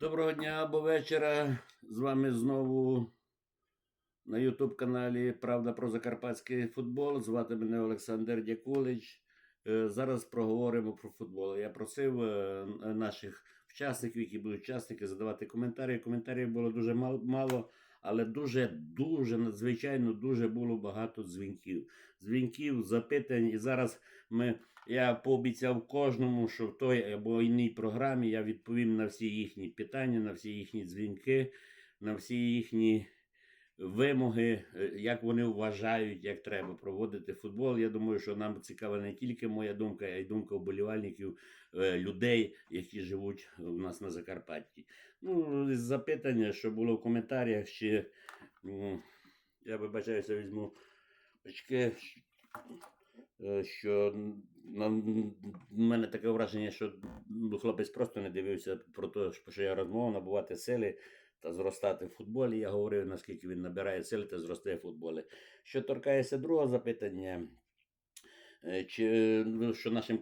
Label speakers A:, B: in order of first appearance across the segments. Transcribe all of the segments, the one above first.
A: Доброго дня або вечора. З вами знову на Ютуб каналі Правда про Закарпатський футбол. Звати мене Олександр Дякулич. Е, Зараз проговоримо про футбол. Я просив е, наших учасників, які будуть учасники, задавати коментарі. Коментарів було дуже мал- мало, але дуже, дуже надзвичайно дуже було багато дзвінків. Дзвінків, запитань. І зараз ми я пообіцяв кожному, що в той або іній програмі я відповім на всі їхні питання, на всі їхні дзвінки, на всі їхні вимоги, е, як вони вважають, як треба проводити футбол. Я думаю, що нам цікава не тільки моя думка, а й думка вболівальників, е, людей, які живуть у нас на Закарпатті. Ну, запитання, що було в коментарях, м, я вибачаюся, візьму очки е, що на мене таке враження, що хлопець просто не дивився про те, що я розмовляв, набувати сили та зростати в футболі. Я говорив, наскільки він набирає сили та зростає в футболі. Що торкається другого запитання, е, чи ну, що нашим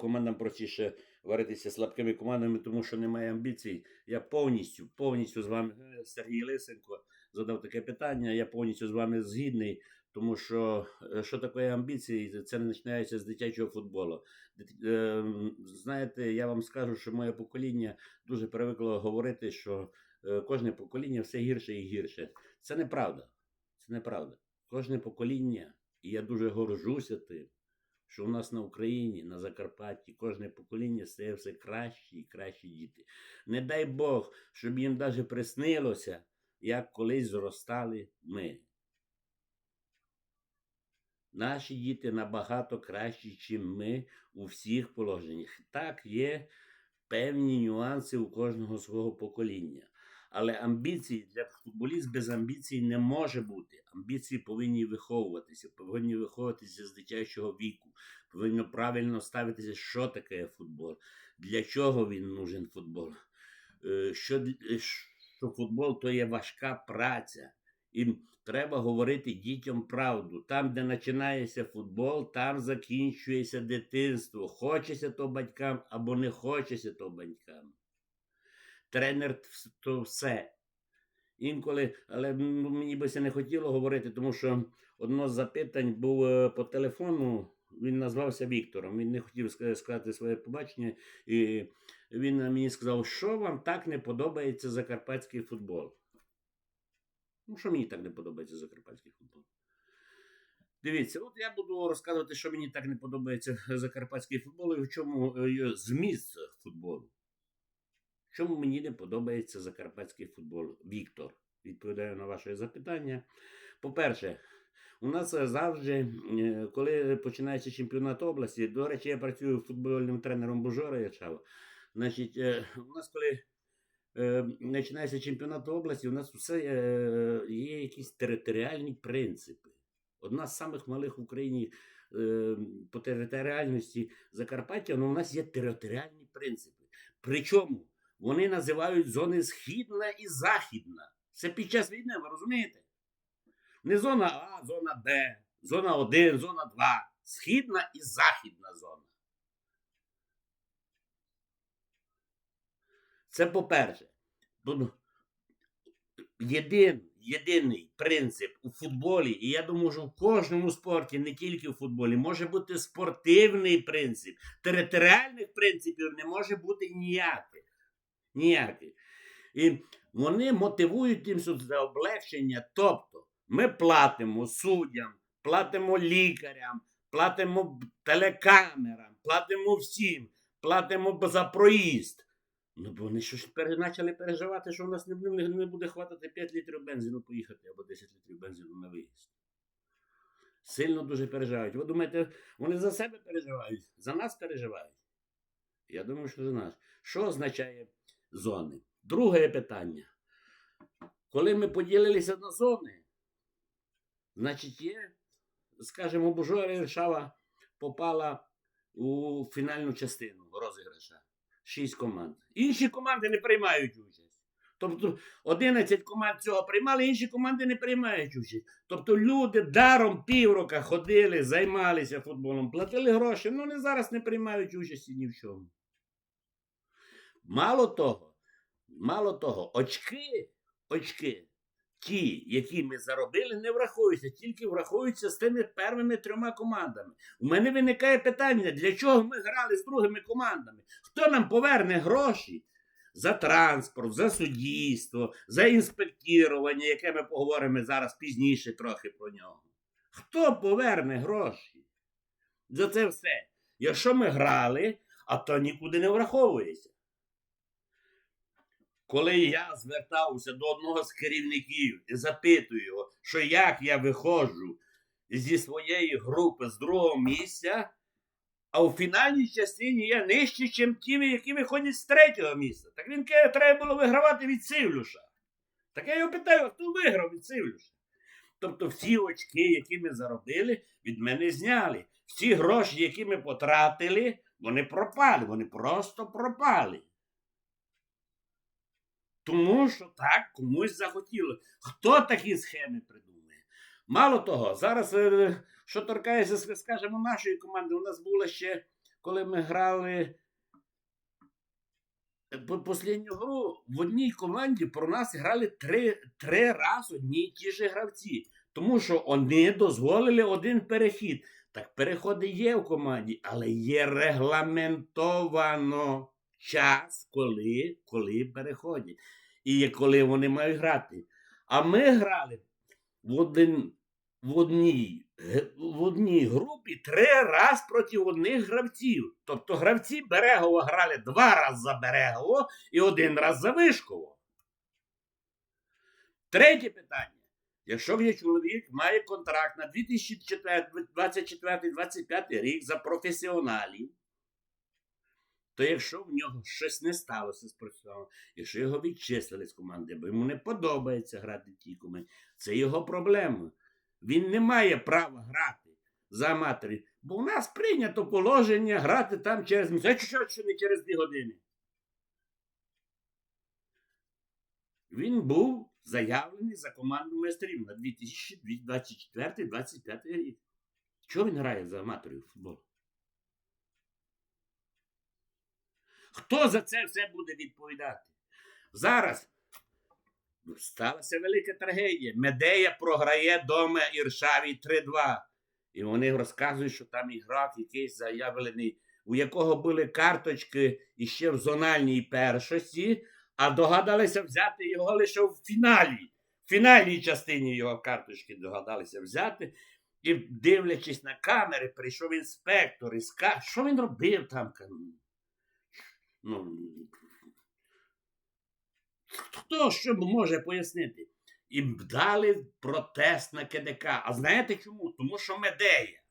A: командам простіше варитися слабкими командами, тому що немає амбіцій. Я повністю, повністю з вами, Е, Сергій Лисенко, задав таке питання. Я повністю з вами згідний. Тому що е, що таке амбіції? Це не починається з дитячого футболу. Е, Знаєте, я вам скажу, що моє покоління дуже привикло говорити, що кожне покоління все гірше і гірше. Це неправда. Це неправда. Кожне покоління, і я дуже горжуся тим, що у нас на Україні, на Закарпатті, кожне покоління стає все кращі і кращі діти. Не дай Бог, щоб їм навіть приснилося, як колись зростали ми. Наші діти набагато кращі, ніж ми у всіх положеннях. Так, є певні нюанси у кожного свого покоління. Але амбіції для футболіст без амбіцій не може бути. Амбіції повинні виховуватися, повинні виховуватися з дитячого віку, повинно правильно ставитися, що таке футбол, для чого він нужен футбол. Е, Що, е, що футбол то є важка праця. І треба говорити дітям правду. Там, де починається футбол, там закінчується дитинство. Хочеться то батькам або не хочеться то батькам. Тренер то все. Інколи, але мені би це не хотіло говорити, тому що одно з запитань був е, по телефону. Він назвався Віктором. Він не хотів сказати своє побачення. І він мені сказав, що вам так не подобається закарпатський футбол. Ну, що мені так не подобається закарпатський футбол? Дивіться, от я буду розказувати, що мені так не подобається закарпатський футбол і в чому е, зміст футболу. Чому мені не подобається закарпатський футбол? Віктор. Відповідаю на ваше запитання. По-перше, у нас завжди, е, коли починається чемпіонат області, до речі, я працюю футбольним тренером Бужора Ячава. Значить, е, у нас, коли е, починається чемпіонат області, у нас все є якісь територіальні принципи. Одна з самих малих в Україні по територіальності Закарпаття, ну, у нас є територіальні принципи. Причому вони називають зони східна і західна. Це під час війни, ви розумієте? Не зона А, зона Б, зона 1, зона 2. Східна і західна зона. Це по-перше. Єдин, єдиний принцип у футболі, і я думаю, що в кожному спорті, не тільки в футболі, може бути спортивний принцип. Територіальних принципів не може бути ніяких. Ніяких. І вони мотивують що за облегшення. Тобто, ми платимо суддям, платимо лікарям, платимо телекамерам, платимо всім, платимо за проїзд. Ну, бо вони що ж почали переживати, що у нас не, не буде хватати 5 літрів бензину поїхати або 10 літрів бензину на виїзд. Сильно дуже переживають. Ви думаєте, вони за себе переживають? За нас переживають? Я думаю, що за нас. Що означає зони? Друге питання. Коли ми поділилися на зони, значить є, скажімо, Бужора Іршава попала у фінальну частину розіграша. Шість команд. Інші команди не приймають участь. Тобто 11 команд цього приймали, інші команди не приймають участь. Тобто люди даром півроку ходили, займалися футболом, платили гроші, ну вони зараз не приймають участі ні в чому. Мало того, Мало того, очки, очки, ті, які ми заробили, не враховуються, тільки враховуються з тими первими трьома командами. У мене виникає питання, для чого ми грали з другими командами? Хто нам поверне гроші за транспорт, за суддівство, за інспектування, яке ми поговоримо зараз пізніше трохи про нього? Хто поверне гроші? За це все. Якщо ми грали, а то нікуди не враховується. Коли я звертався до одного з керівників і запитую його, що як я виходжу зі своєї групи з другого місця, а у фінальній частині я нижче, ніж ті, які виходять з третього місця. Так він каже, треба було вигравати від Сивлюша. Так я його питаю, хто виграв від Сивлюша? Тобто всі очки, які ми заробили, від мене зняли. Всі гроші, які ми потратили, вони пропали, вони просто пропали. Тому що так комусь захотіло. Хто такі схеми придумує? Мало того, зараз, е, що торкається, скажімо, нашої команди, у нас було ще, коли ми грали е, Послідню гру в одній команді про нас грали три, три рази одні й ті ж гравці. Тому що вони дозволили один перехід. Так переходи є в команді, але є регламентовано час, коли, коли переходять. І коли вони мають грати. А ми грали в, один, в, одній, в одній групі три рази проти одних гравців. Тобто гравці Берегова грали два рази за Берегово і один раз за Вишково. Третє питання. Якщо є чоловік має контракт на 2024-2025 рік за професіоналів, то якщо в нього щось не сталося з професіоналом, якщо його відчислили з команди, бо йому не подобається грати в це його проблема. Він не має права грати за аматорів, бо у нас прийнято положення грати там через місяць. Що не через дві години? Він був заявлений за команду майстрів на 2024-2025 рік. Чого він грає за аматорів футболу? Хто за це все буде відповідати? Зараз сталася велика трагедія. Медея програє дома Іршаві 3-2. І вони розказують, що там ігрок якийсь заявлений, у якого були карточки іще в зональній першості, а догадалися взяти його лише в фіналі. В фінальній частині його карточки догадалися взяти. І, дивлячись на камери, прийшов інспектор і сказав, що він робив там. Ну, хто що може пояснити? І дали протест на КДК. А знаєте чому? Тому що Медея.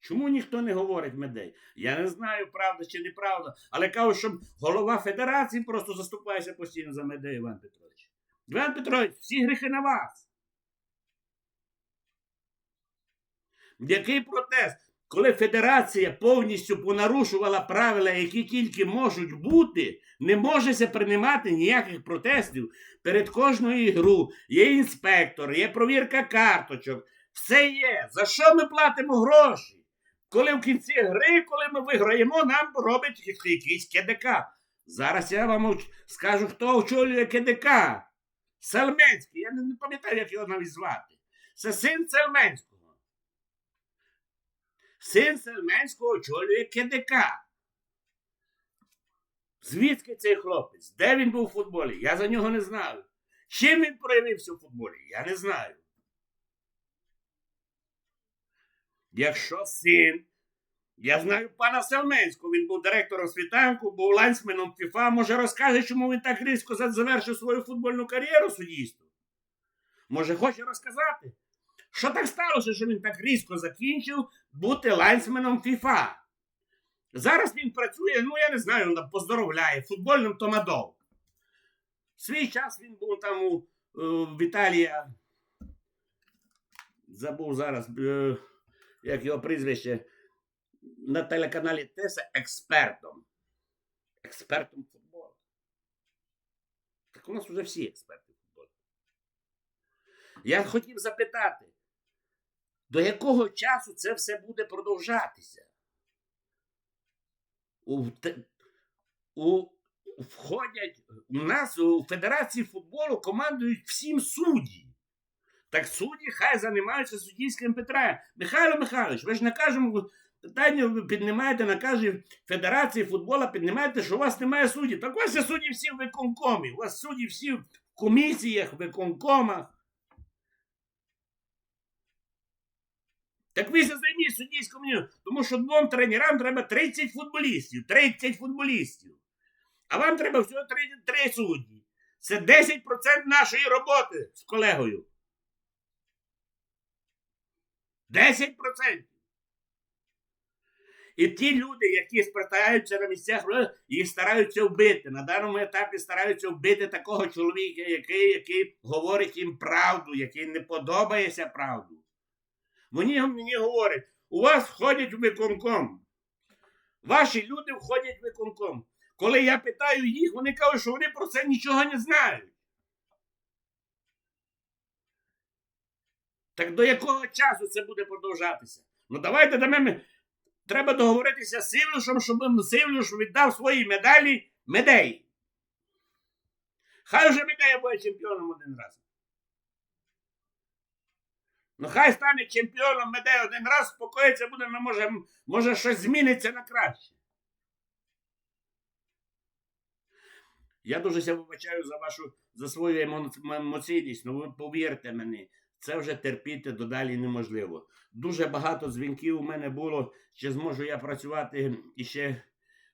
A: Чому ніхто не говорить Медей? Я не знаю, правда чи неправда, але кажу, що голова федерації просто заступається постійно за Медею Іван Петрович. Іван Петрович, всі гріхи на вас. Який протест? Коли федерація повністю понарушувала правила, які тільки можуть бути, не можеся приймати ніяких протестів. Перед кожною ігру є інспектор, є провірка карточок. Все є. За що ми платимо гроші? Коли в кінці гри, коли ми виграємо, нам робить якийсь КДК. Зараз я вам скажу, хто очолює КДК. Селменський. Я не, пам'ятаю, як його навіть звати. Це син Селменського. Син Селменського очолює КДК. Звідки цей хлопець? Де він був у футболі? Я за нього не знаю. Чим він проявився у футболі? Я не знаю. Якщо син, я знаю пана Селменського, він був директором світанку, був ланцменом ФІФА, може розкаже, чому він так різко завершив свою футбольну кар'єру суддівству? Може, хоче розказати? Що так сталося, що він так різко закінчив бути лайнсменом ФІФА? Зараз він працює, ну я не знаю, на- поздоровляє, футбольним томадол. В свій час він був там у, е, в Італії. Забув зараз, е, як його прізвище, на телеканалі Теса експертом. Експертом футболу. Так у нас вже всі експерти футболу. Я хотів запитати, до якого часу це все буде продовжатися? У, у входять у нас у Федерації футболу командують всім судді. Так судді хай займаються суддівським питанням. Михайло Михайлович, ви ж на кожному питанні ви піднімаєте на кожній Федерації футболу, піднімаєте, що у вас немає суддів. Так у вас є судді всі в виконкомі, у вас судді всі в комісіях, виконкомах. Так ви займіть суддівському мнению, тому що двом тренерам треба 30 футболістів. 30 футболістів. А вам треба всього 33 судді. Це 10% нашої роботи з колегою. 10%. І ті люди, які спитаються на місцях, їх стараються вбити. На даному етапі стараються вбити такого чоловіка, який, який говорить їм правду, який не подобається правду. Вони мені говорять, у вас входять в виконком. Ваші люди входять в виконком. Коли я питаю їх, вони кажуть, що вони про це нічого не знають. Так до якого часу це буде продовжатися? Ну давайте до мене. Треба договоритися з Сивлюшем, щоб Сивлюш віддав свої медалі Медеї. Хай вже Медея буде чемпіоном один раз. Ну хай стане чемпіоном Медея один раз, спокоїться буде, ми може, може щось зміниться на краще. Я дуже ся вибачаю за вашу за свою емо- емоційність, ну ви повірте мені, це вже терпіти додалі неможливо. Дуже багато дзвінків у мене було, чи зможу я працювати і ще.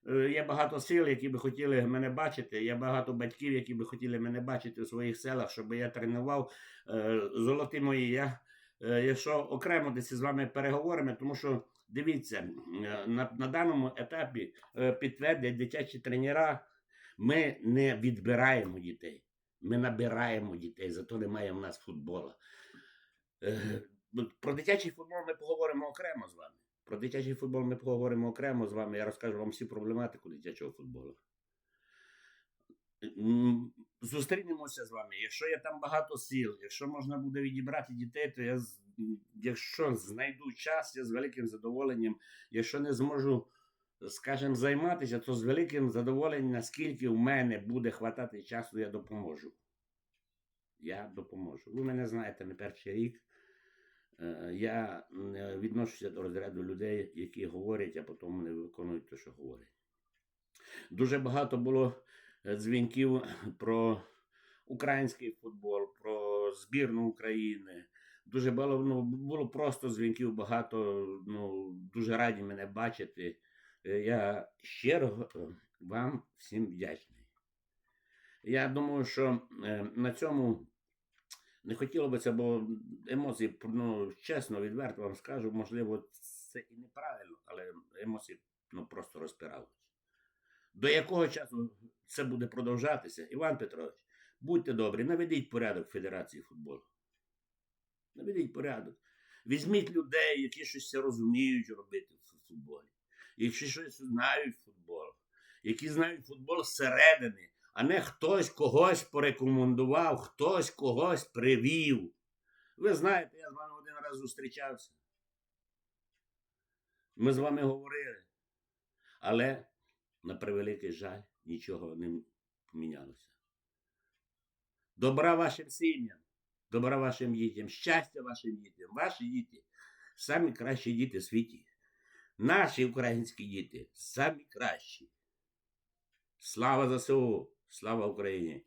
A: е, Є багато сил, які би хотіли мене бачити. Є багато батьків, які би хотіли мене бачити у своїх селах, щоб я тренував. Е, Золоті мої, я якщо окремо десь з вами переговоримо, тому що дивіться, е, на, на даному етапі е, підтвердять дитячі тренера, ми не відбираємо дітей, ми набираємо дітей, зато немає в нас футбола. Е, Про дитячий футбол ми поговоримо окремо з вами. Про дитячий футбол ми поговоримо окремо з вами. Я розкажу вам всю проблематику дитячого футболу. Зустрінемося з вами. Якщо є там багато сил, якщо можна буде відібрати дітей, то я якщо знайду час, я з великим задоволенням. Якщо не зможу, скажімо, займатися, то з великим задоволенням, наскільки в мене буде хватати часу, я допоможу. Я допоможу. Ви мене знаєте не перший рік. Е, Я не відношуся до розряду людей, які говорять, а потім не виконують те, що говорять. Дуже багато було е, дзвінків про український футбол, про збірну України. Дуже було, ну, було просто дзвінків багато. Ну, дуже раді мене бачити. Е, Я щиро е, вам всім вдячний. Я думаю, що е, на цьому не хотіло би це, бо емоції, ну, чесно, відверто вам скажу, можливо, це і неправильно, але емоції ну, просто розпирали. До якого часу це буде продовжатися? Іван Петрович, будьте добрі, наведіть порядок Федерації футболу. Наведіть порядок. Візьміть людей, які щось розуміють робити в футболі, які щось знають футбол, які знають футбол зсередини, а не хтось когось порекомендував, хтось когось привів. Ви знаєте, я з вами один раз зустрічався. Ми з вами говорили. Але, на превеликий жаль, нічого не помінялося. Добра вашим сім'ям, добра вашим дітям, щастя вашим дітям, ваші діти самі кращі діти в світі. Наші українські діти самі кращі. Слава ЗСУ! Слава Україні!